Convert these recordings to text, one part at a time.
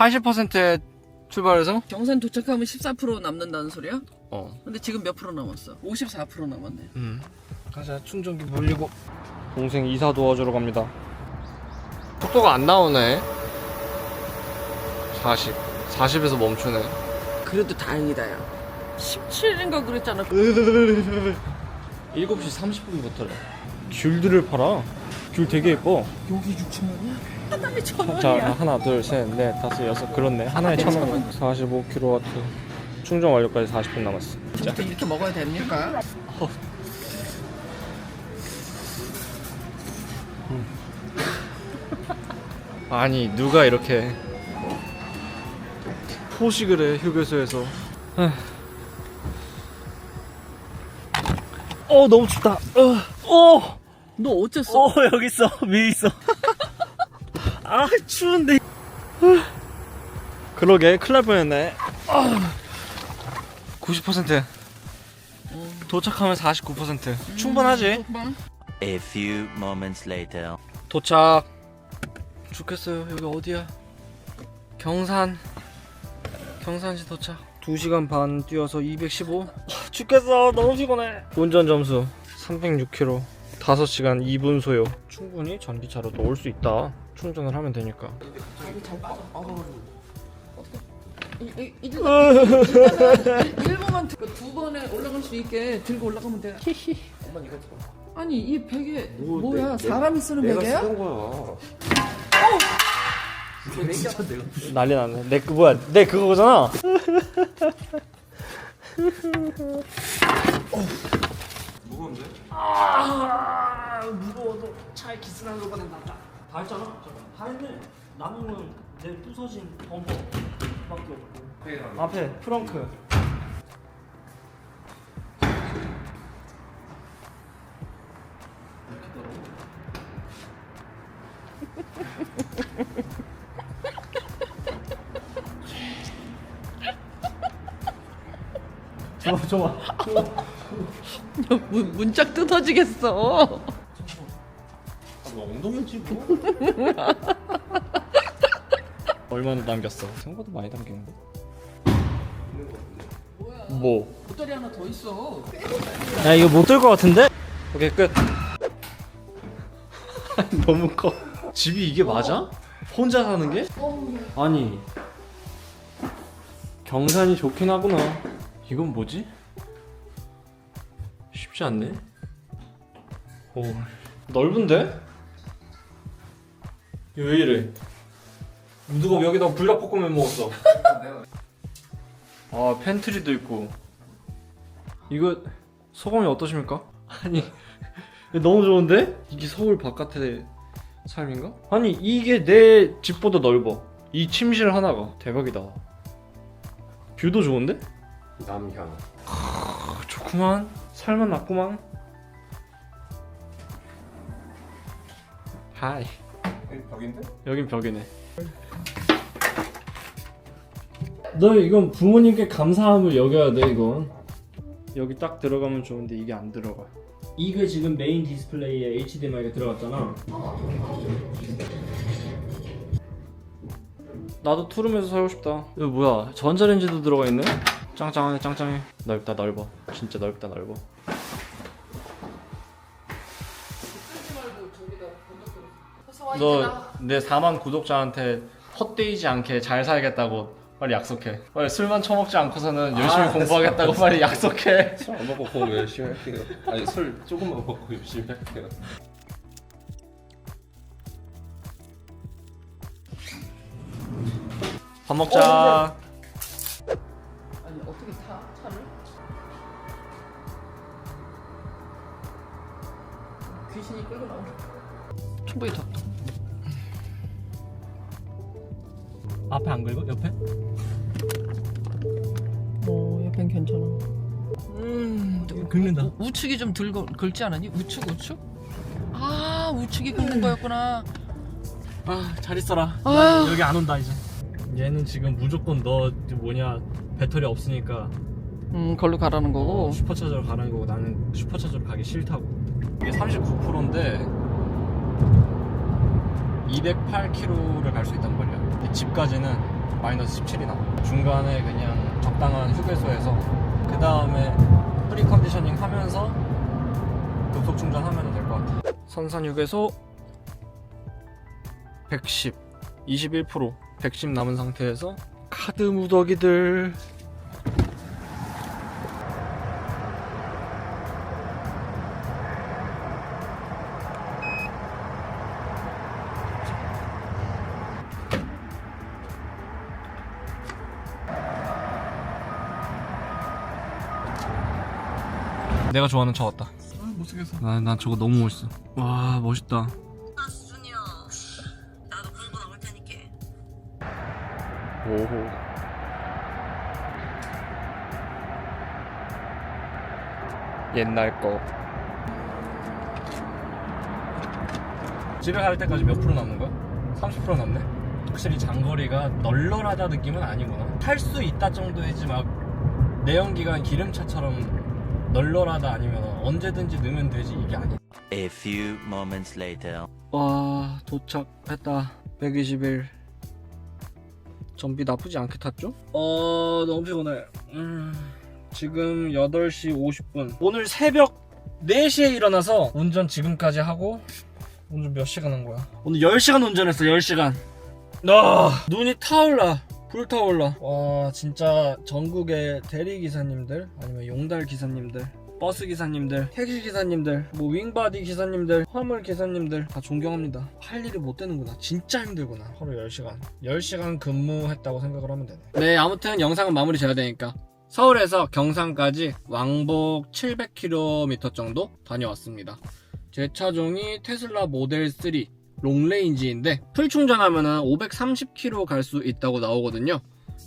80%에 출발해서 경산 도착하면 14% 남는다는 소리야? 어. 근데 지금 몇 프로 남았어? 54% 남았네. 음. 가자 충전기 물리고 동생 이사 도와주러 갑니다. 속도가 안 나오네. 40. 40에서 멈추네. 그래도 다행이다 야. 17인가 그랬잖아. 7시 30분부터래. 귤들을 팔아. 귤 되게 예뻐. 여기 6천 원이야? 하나에 천 자, 원이야. 하나, 둘, 셋, 넷, 다섯, 여섯. 그렇네. 하나에 천 원. 45kW. 충전 완료까지 40분 남았어. 저부터 이렇게 먹어야 됩니까? 아니 누가 이렇게 포식을 해 휴게소에서 에휴. 어 너무 춥다 어, 어, 너 어쨌어? 어 여기 있어 위에 있어 아 추운데. 그러게 큰일 날 뻔했네. 아, 90% 도착하면 49% 충분하지? 조금만. A few moments later. 도착. 좋겠어요. 여기 어디야? 경산. 경산시 도착. 2시간 반 뛰어서 215 죽겠어. 너무 피곤해. 운전 점수 306km 5시간 2분 소요. 충분히 전기차로도 올 수 있다 충전을 하면 되니까 자기 잘 빠져. 아, 이- 이- 이- 일단은 일- 일부만 들- 두 번에 올라갈 수 있게 들고 올라가면 돼. 아니 이 베개 뭐 야? 사람이 쓰는 베개야? 난리 났네 내 그 뭐야 내 그거잖아 무거운데? 아 무거워도 차에 기스난 거보다 낫다 다 했잖아. 잠깐 다 했네. 남은 내 부서진 범퍼 밖에 없고. 앞에 프렁크. 좋아 좋아. 문, 문짝 뜯어지겠어. 아, 뭐 엉덩이지 뭐? 얼마나 남겼어? 생각보다 많이 남기는데 뭐야? 뭐? 보따리 하나 더 있어. 야 이거 못 들 것 같은데? 오케이 끝 너무 커 집이 이게 맞아? 혼자 사는 게? 아니 경산이 좋긴 하구나 이건 뭐지? 쉽지 않네 오 넓은데? 이거 왜 이래? 누가 여기다 불닭볶음면 먹었어. 아 팬트리도 있고. 이거 소감이 어떠십니까? 아니 너무 좋은데? 이게 서울 바깥의 삶인가? 아니 이게 내 집보다 넓어. 이 침실 하나가 대박이다. 뷰도 좋은데? 남향. 아, 좋구만. 살만 났구만. 하이 벽인데? 여긴 벽이네. 너 이건 부모님께 감사함을 여겨야 돼 이건. 여기 딱 들어가면 좋은데 이게 안 들어가. 이게 지금 메인 디스플레이에 HDMI가 들어갔잖아. 나도 투룸에서 살고 싶다. 이거 뭐야? 전자레인지도 들어가 있네? 짱짱하네 짱짱해. 넓다 넓어. 진짜 넓다 넓어 너 내 4만 구독자한테 헛되이지 않게 잘 살겠다고 빨리 약속해. 빨리 술만 처먹지 않고서는 열심히 공부하겠다고 빨리 약속해. 술 안 먹고 공부 열심히 할게요 아니 술 조금만 먹고 열심히 할게요 밥 먹자. 아니 어떻게 타 차를? 귀신이 끌고 나오네. 충분히 더. 앞에 안 긁어? 옆에? 어 옆엔 괜찮아. 음 긁는다. 우, 우측이 좀 들고 긁지 않았니? 우측 우측? 아 우측이 긁는 거였구나. 아, 잘 있어라. 아. 나 여기 안 온다 이제. 얘는 지금 무조건 너 뭐냐 배터리 없으니까 음 걸로 가라는 거고. 어, 슈퍼차저로 가라는 거고 나는 슈퍼차저로 가기 싫다고. 이게 39%인데 208km를 갈 수 있단 말이야. 집까지는 마이너스 17이 나와. 중간에 그냥 적당한 휴게소에서 그 다음에 프리 컨디셔닝 하면서 급속 충전하면 될 것 같아 선산 휴게소 110 21% 110 남은 상태에서 카드 무더기들 내가 좋아하는 차 왔다 아 못쓰겠어 나, 난 저거 너무 멋있어 와 멋있다 수준이야. 나도 불고 나올 테니까. 오호 옛날 거 집에 갈 때까지 몇 프로 남는 거야? 30% 남네? 확실히 장거리가 널널하다 느낌은 아니구나 탈 수 있다 정도이지 막 내연기관 기름차처럼 널널하다 아니면 언제든지 넣으면 되지 이게 아니야. A few moments later. 와 도착했다. 121 전비 나쁘지 않게 탔죠? 어 너무 피곤해. 음, 지금 8시 50분. 오늘 새벽 4시에 일어나서 운전 지금까지 하고 운전 몇 시간 한 거야? 오늘 10시간 운전했어 10시간. 아 눈이 타올라 불타올라 와 진짜 전국의 대리기사님들 아니면 용달 기사님들 버스 기사님들, 택시 기사님들, 뭐 윙바디 기사님들, 화물 기사님들 다 존경합니다. 할 일이 못 되는구나. 진짜 힘들구나. 하루 10시간. 10시간 근무했다고 생각을 하면 되네. 네, 아무튼 영상은 마무리 져야 되니까. 서울에서 경산까지 왕복 700km 정도 다녀왔습니다. 제 차종이 테슬라 모델 3 롱레인지인데 풀 충전하면은 530km 갈 수 있다고 나오거든요.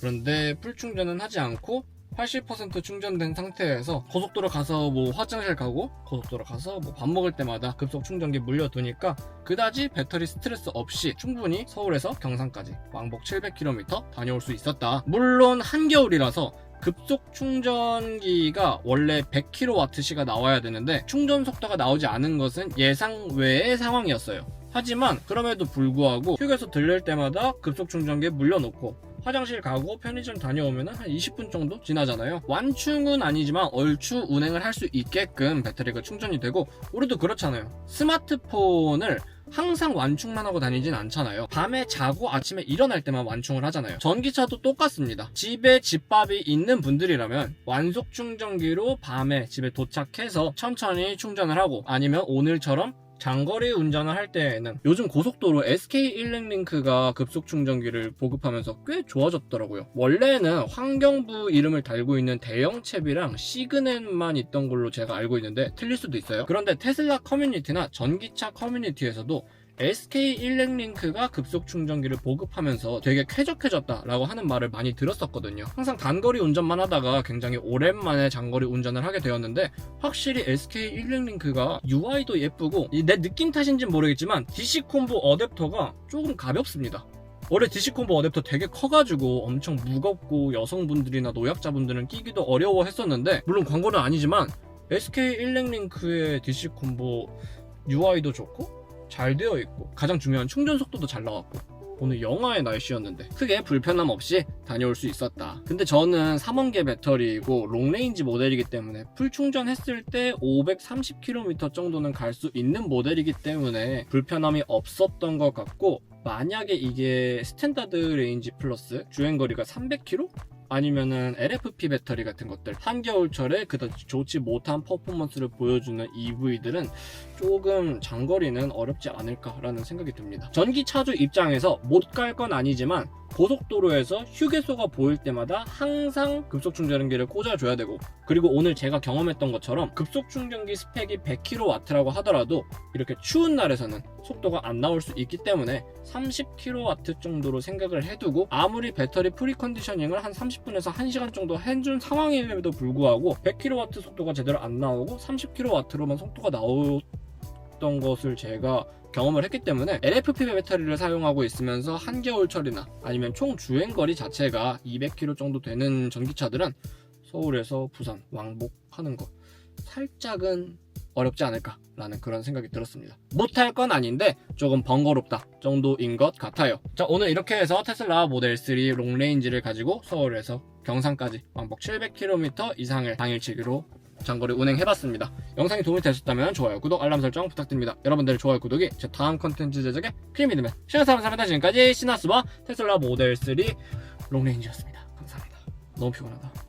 그런데 풀 충전은 하지 않고 80% 충전된 상태에서 고속도로 가서 뭐 화장실 가고 고속도로 가서 뭐 밥 먹을 때마다 급속 충전기 물려두니까 그다지 배터리 스트레스 없이 충분히 서울에서 경산까지 왕복 700km 다녀올 수 있었다. 물론 한겨울이라서 급속 충전기가 원래 100kWh가 나와야 되는데 충전 속도가 나오지 않은 것은 예상 외의 상황이었어요. 하지만 그럼에도 불구하고 휴게소 들릴 때마다 급속 충전기에 물려놓고 화장실 가고 편의점 다녀오면 한 20분 정도 지나잖아요. 완충은 아니지만 얼추 운행을 할 수 있게끔 배터리가 충전이 되고 우리도 그렇잖아요. 스마트폰을 항상 완충만 하고 다니진 않잖아요. 밤에 자고 아침에 일어날 때만 완충을 하잖아요. 전기차도 똑같습니다. 집에 집밥이 있는 분들이라면 완속 충전기로 밤에 집에 도착해서 천천히 충전을 하고 아니면 오늘처럼 장거리 운전을 할 때에는 요즘 고속도로 SK1링링크가 급속 충전기를 보급하면서 꽤 좋아졌더라고요. 원래는 환경부 이름을 달고 있는 대형 챕이랑 시그넷만 있던 걸로 제가 알고 있는데 틀릴 수도 있어요. 그런데 테슬라 커뮤니티나 전기차 커뮤니티에서도 SK1링링크가 급속 충전기를 보급하면서 되게 쾌적해졌다라고 하는 말을 많이 들었었거든요. 항상 단거리 운전만 하다가 굉장히 오랜만에 장거리 운전을 하게 되었는데 확실히 SK1링링크가 UI도 예쁘고 이내 느낌 탓인지는 모르겠지만 DC 콤보 어댑터가 조금 가볍습니다. 원래 DC 콤보 어댑터 되게 커가지고 엄청 무겁고 여성분들이나 노약자분들은 끼기도 어려워 했었는데 물론 광고는 아니지만 SK1링링크의 DC 콤보 UI도 좋고 잘 되어 있고 가장 중요한 충전 속도도 잘 나왔고 오늘 영하의 날씨였는데 크게 불편함 없이 다녀올 수 있었다. 근데 저는 3원계 배터리이고 롱레인지 모델이기 때문에 풀 충전했을 때 530km 정도는 갈 수 있는 모델이기 때문에 불편함이 없었던 것 같고 만약에 이게 스탠다드 레인지 플러스 주행거리가 300km? 아니면은 LFP 배터리 같은 것들 한겨울철에 그다지 좋지 못한 퍼포먼스를 보여주는 EV들은 조금 장거리는 어렵지 않을까라는 생각이 듭니다. 전기 차주 입장에서 못 갈 건 아니지만 고속도로에서 휴게소가 보일 때마다 항상 급속 충전기를 꽂아줘야 되고 그리고 오늘 제가 경험했던 것처럼 급속 충전기 스펙이 100kW라고 하더라도 이렇게 추운 날에서는 속도가 안 나올 수 있기 때문에 30kW 정도로 생각을 해두고 아무리 배터리 프리 컨디셔닝을 한 30 분에서 1시간 정도 해준 상황임에도 불구하고 100kW 속도가 제대로 안 나오고 30kW로만 속도가 나왔던 것을 제가 경험을 했기 때문에 LFP 배터리를 사용하고 있으면서 한겨울철이나 아니면 총 주행거리 자체가 200km 정도 되는 전기차들은 서울에서 부산 왕복하는 거 살짝은 어렵지 않을까라는 그런 생각이 들었습니다. 못할 건 아닌데 조금 번거롭다 정도인 것 같아요. 자 오늘 이렇게 해서 테슬라 모델 3 롱레인지를 가지고 서울에서 경산까지 왕복 700km 이상을 당일치기로 장거리 운행해봤습니다. 영상이 도움이 되셨다면 좋아요, 구독, 알람 설정 부탁드립니다. 여러분들의 좋아요, 구독이 제 다음 컨텐츠 제작에 큰 힘이 되면 시간사람 사람다 지금까지 시나스와 테슬라 모델 3 롱레인지였습니다. 감사합니다. 너무 피곤하다.